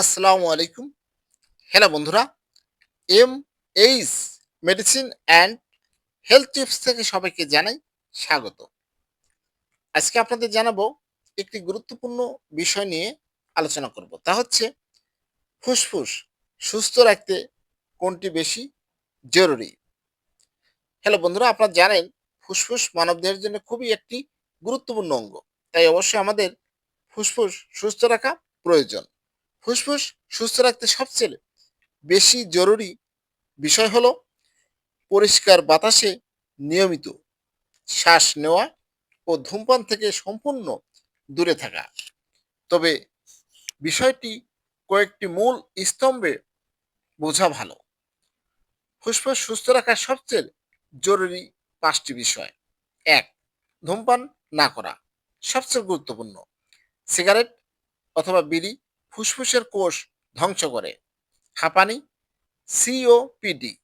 আসসালামু আলাইকুম। হ্যালো বন্ধুরা, M H medicine and health tips থেকে সবাইকে জানাই স্বাগত। আজকে আপনাদের জানাব একটি গুরুত্বপূর্ণ বিষয় নিয়ে আলোচনা করব। তা হচ্ছে ফুসফুস সুস্থ রাখতে কোনটি বেশি জরুরি? হ্যালো বন্ধুরা, আপনারা জানেন ফুসফুস মানবদেহের জন্য খুবই একটি গুরুত্বপূর্ণ অঙ্গ। তাই অবশ্যই আমাদের ফুসফুস সুস্থ রাখা প্রয়োজন। ফুসফুস সুস্থ রাখতে সবচেয়ে বেশি জরুরি বিষয় হলো পরিষ্কার বাতাসে নিয়মিত শ্বাস নেওয়া ও ধূমপান থেকে সম্পূর্ণ দূরে থাকা। তবে বিষয়টি কয়েকটি মূল স্তম্ভে বোঝা ভালো। ফুসফুস সুস্থ রাখার সবচেয়ে জরুরি পাঁচটি বিষয়। এক, ধূমপান না করা। সবচেয়ে গুরুত্বপূর্ণ। সিগারেট অথবা বিড়ি ফুসফুসের কোষ ধ্বংস করে। হাঁপানি সিওপিডি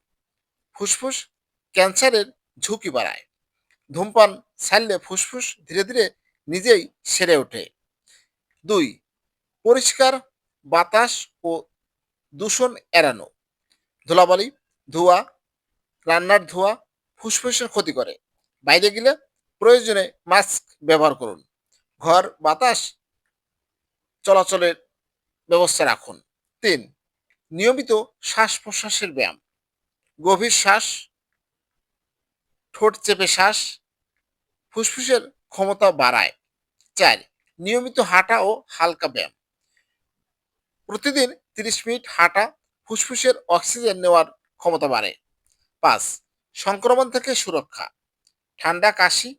ফুসফুস ক্যান্সারের ঝুঁকি বাড়ায়। ধূমপান ছাড়লে ফুসফুস ধীরে ধীরে নিজেই সেরে ওঠে। দুই, পরিষ্কার বাতাস ও দূষণ এড়ানো। ধুলাবালি, ধোঁয়া, রান্নার ধোঁয়া ফুসফুসের ক্ষতি করে। বাইরে গেলে প্রয়োজনে মাস্ক ব্যবহার করুন। ঘর, বাতাস চলাচলের ব্যবস্থা রাখুন। তিন, নিয়মিত শ্বাস প্রশ্বাসের ব্যায়াম। গভীর শ্বাস, ঠোঁট চেপে শ্বাস, ফুসফুসের ক্ষমতা বাড়ায়। চার, নিয়মিত হাঁটা ও হালকা ব্যায়াম। প্রতিদিন তিরিশ মিনিট হাঁটা ফুসফুসের অক্সিজেন নেওয়ার ক্ষমতা বাড়ে। পাঁচ, সংক্রমণ থেকে সুরক্ষা। ঠান্ডা, কাশি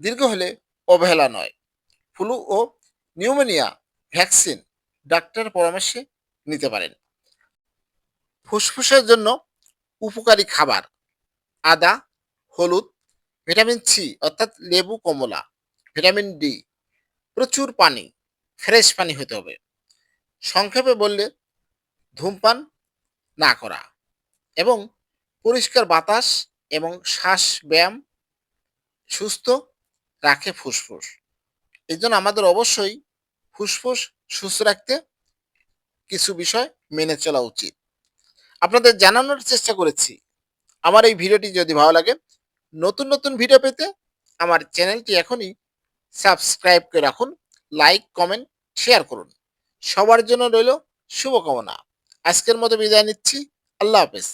দীর্ঘ হলে অবহেলা নয়। ফ্লু ও নিউমোনিয়া, ভ্যাকসিন ডাক্তারের পরামর্শে নিতে পারেন। ফুসফুসের জন্য উপকারী খাবার আদা, হলুদ, ভিটামিন সি অর্থাৎ লেবু, কমলা, ভিটামিন ডি প্রচুর পানি, ফ্রেশ পানি হতে হবে। সংক্ষেপে বললে, ধূমপান না করা এবং পরিষ্কার বাতাস এবং শ্বাস ব্যায়াম সুস্থ রাখে ফুসফুস। এই জন্য আমাদের অবশ্যই ফুসফুস, সুস্থ রাখতে কিছু বিষয় মেনে চলা উচিত। আপনাদের জানানোর চেষ্টা করেছি। আমার এই ভিডিওটি যদি ভালো লাগে, নতুন নতুন ভিডিও পেতে আমার চ্যানেলটি এখনই সাবস্ক্রাইব করে রাখুন, লাইক, কমেন্ট, শেয়ার করুন। সবার জন্য রইল শুভকামনা। আজকের মতো বিদায় নিচ্ছি। আল্লাহ হাফেজ।